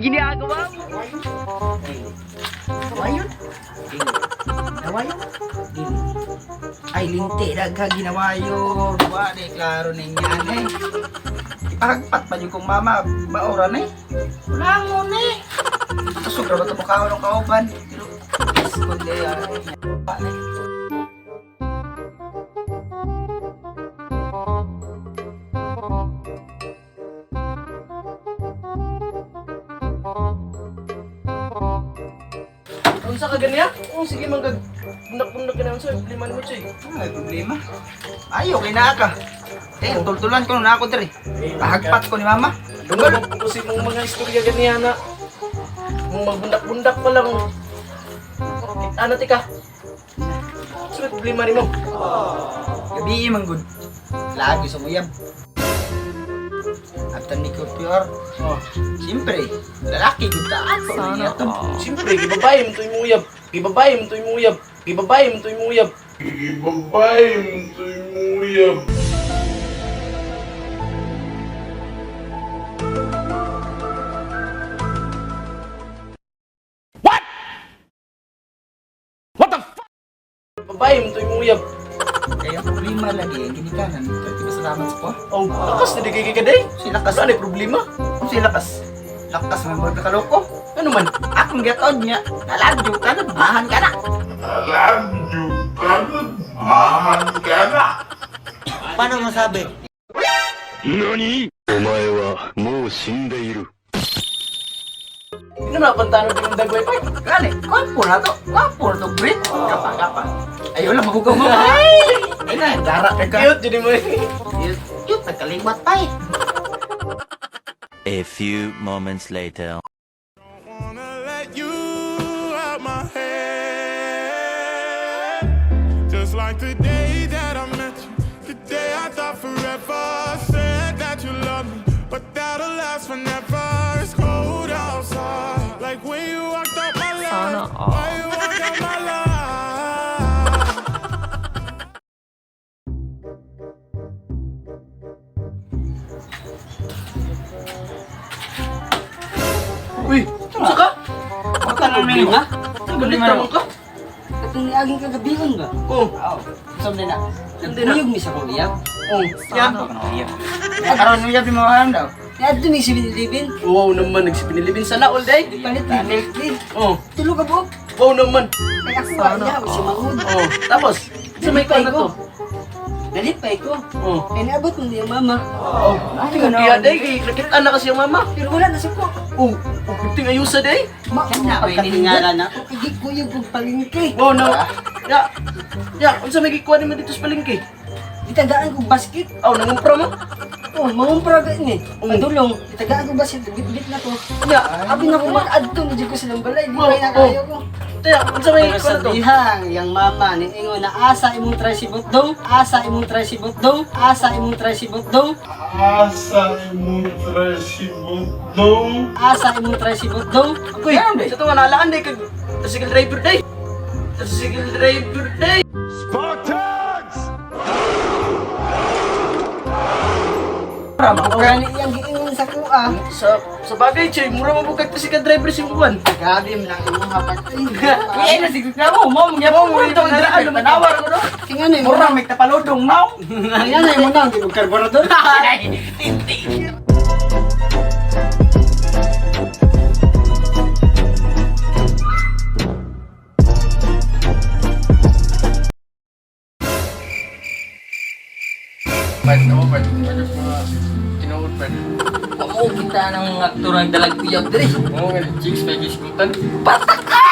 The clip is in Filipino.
Ginagawa mo. Kawayon? Kawayon? Ay, linti dagha ginawayo. Wa de klaro na inyan eh. Ipahagpat pa yung kong mama, baoran eh. Wala mo ni. Sobra ba ito mukha ko ng kauban? Pero, yes, kundi, ano, wa na eh. Kung sa kaganya? Oh, sige manggag. Bunak-bunak ka naman sir. Liman mo choy. Ano may problema? Ayo, kay naa ka. Eh, tultulan ko na ako diri. Pahagpat ko ni mama. Dungal mo po kasi mong mga istorya ganyan na. Mong magbundak-bundak pa lang. Ano tika? Sa problema rin mo. Gabi man gud. Lagi sa muyab. At ni ko pure. Oh. Siyempre, lalaki gud ta ako. Sana Siyempre, gibabae mo to yung uyab. Gibabae mo to yung uyab. Gibabae mo to yung uyab. Ibabay mo ito yung uyab. Gibabae mo to yung uyab yung problema lagi, eh, ginikanan. Kaya tiba salamat sa ko. Oh, lakas na digigay ka day. Si lakas ano na, problema. Si lakas. Lakas man mo kaloko. Ano man, akong gataon niya. Nalagyo ka na, bahan ka na. Nalagyo ka na, bahan ka na. Paano masabi? Nani? Omae wa mou shindeiru. Din yung dagway pa? Gani, kwapo na to. Na to, Brit. Gapa, gapa. Ayaw lang mahugaw mo. Ay! Ay na, dara ka. Cute, jadi mo. Cute, cute. Nagkaliwat pa eh. A few moments later. wanna let you out my head. Just like the day that I met you, the day I thought forever. Said that you love me, but that'll last forever. Sana al. Uy, saan ka? Magtanong mo nga? Galit ka ka? At ang aging kagabihan ba? Oo. Saan din na? Nagpuyog mi sa kong iyap? Oo. Saan ka na iyap? Karoon mo iyap yung mga daw. Niadto mi si Binilibin. Wow naman, nagsipinilibin sana all day. Palit ni Berkeley. Oh, Tulo ka po. wow naman. Kaya ako ba niya, si Mangud. Oh, tapos, sa may kwan na to. Nalipay ko. Oh, Kaya naabot mo niya mama. oh. Kaya day, nakita na kasi yung mama. Pero wala na siya po. Oh, oh, ayusa day. Ma, Kanya, may pagkatingala hiningalan na. Hindi ko yung kong palingki. Wow na. Ya, ya, unsa may gikuha mo dito sa palengke? Itagaan ko basket. Oh, nangumpra mo? Oh, mangumpra ka ni. Mm. Padulong. Itagaan ko basket. Bit-bit na to. Ya, Abi na ko mag-adto na ko silang balay. Di Oh, kaya na oh. kayo ko. Taya, unsa may Pero gikuha na to? sabihang, yung mama ni Ingo na asa imong try si Butdong, asa imong try si Butdong, asa imong try si Butdong, Asa mo trasibot dong? asa imong try si Butdong. Uy, sa nga nalaan day, kag tricycle driver day. Tricycle driver day. Spartans! Kani yang giingon sa kuha. Sa sa bagay, Choy, mura mo bukag tricycle driver si Juan. Gabi mo lang imong hapat. Iya na siguro na mo. Mo mo mo mo ito Daan, lumatawar ko no? Tingnan mo Mura may tapalodong now. Ayan na mo na, di mo karburador. Pwede. Amo kita ng aktor ang dalag uyab diri. Oo, chicks, may giskutan. Patak ka!